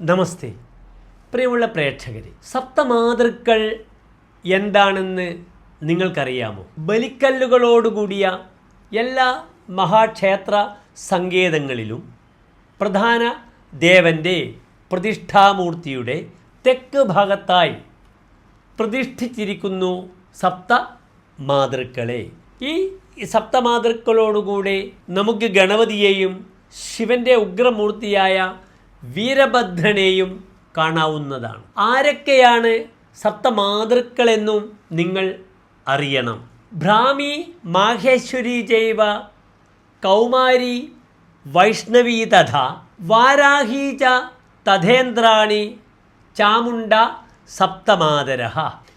നമസ്തേ. പ്രിയമുള്ള പ്രേക്ഷകരെ സപ്തമാതൃക്കൾ എന്താണെന്ന് നിങ്ങൾക്കറിയാമോ? ബലിക്കല്ലുകളോടുകൂടിയ എല്ലാ മഹാക്ഷേത്ര സങ്കേതങ്ങളിലും പ്രധാന ദേവന്റെ പ്രതിഷ്ഠാമൂർത്തിയുടെ തെക്ക് ഭാഗത്തായി പ്രതിഷ്ഠിച്ചിരിക്കുന്നു സപ്ത മാതൃക്കളെ ഈ സപ്തമാതൃക്കളോടുകൂടെ നമുക്ക് ഗണപതിയെയും ശിവന്റെ ഉഗ്രമൂർത്തിയായ വീരഭദ്രനെയും കാണാവുന്നതാണ്. ആരൊക്കെയാണ് സപ്തമാതൃക്കളെന്നും നിങ്ങൾ അറിയണം. ഭ്രാമി മാഹേശ്വരി ജൈവ കൗമാരി വൈഷ്ണവി തഥ വാരാഹി ച തഥേന്ദ്രാണി ചാമുണ്ട സപ്തമാതര.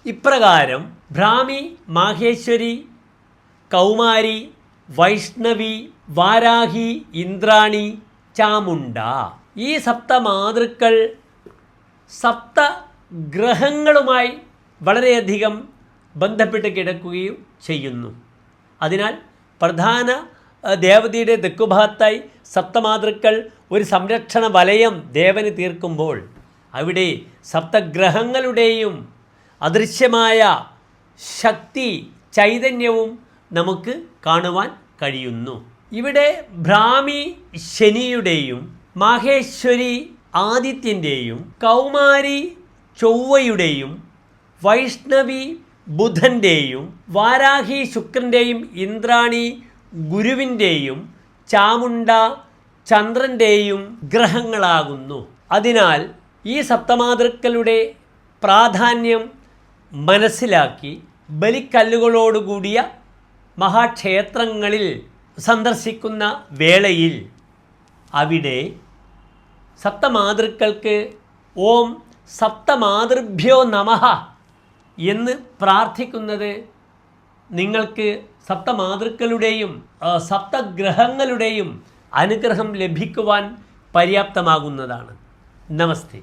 ഇപ്രകാരം ഭ്രാമി മാഹേശ്വരി കൗമാരി വൈഷ്ണവി വാരാഹി ഇന്ദ്രാണി ചാമുണ്ട ഈ സപ്തമാതൃക്കൾ സപ്ത ഗ്രഹങ്ങളുമായി വളരെയധികം ബന്ധപ്പെട്ട് കിടക്കുകയും ചെയ്യുന്നു. അതിനാൽ പ്രധാന ദേവതയുടെ തെക്കുഭാഗത്തായി സപ്തമാതൃക്കൾ ഒരു സംരക്ഷണ വലയം ദേവന് തീർക്കുമ്പോൾ അവിടെ സപ്തഗ്രഹങ്ങളുടെയും അദൃശ്യമായ ശക്തി ചൈതന്യവും നമുക്ക് കാണുവാൻ കഴിയുന്നു. ഇവിടെ ഭ്രാമി ശനിയുടെയും മാഹേശ്വരി ആദിത്യന്റെയും കൗമാരി ചൊവ്വയുടെയും വൈഷ്ണവി ബുധന്റെയും വാരാഹി ശുക്രന്റെയും ഇന്ദ്രാണി ഗുരുവിന്റെയും ചാമുണ്ട ചന്ദ്രന്റെയും ഗ്രഹങ്ങളാകുന്നു. അതിനാൽ ഈ സപ്തമാതൃക്കളുടെ പ്രാധാന്യം മനസ്സിലാക്കി ബലിക്കല്ലുകളോടുകൂടിയ മഹാക്ഷേത്രങ്ങളിൽ സന്ദർശിക്കുന്ന വേളയിൽ അവിടെ സപ്തമാതൃക്കൾക്ക് ഓം സപ്തമാതൃഭ്യോ നമഃ എന്ന് പ്രാർത്ഥിക്കുന്നത് നിങ്ങൾക്ക് സപ്തമാതൃക്കളുടെയും സപ്തഗ്രഹങ്ങളുടെയും അനുഗ്രഹം ലഭിക്കുവാൻ പര്യാപ്തമാകുന്നതാണ്. നമസ്തേ.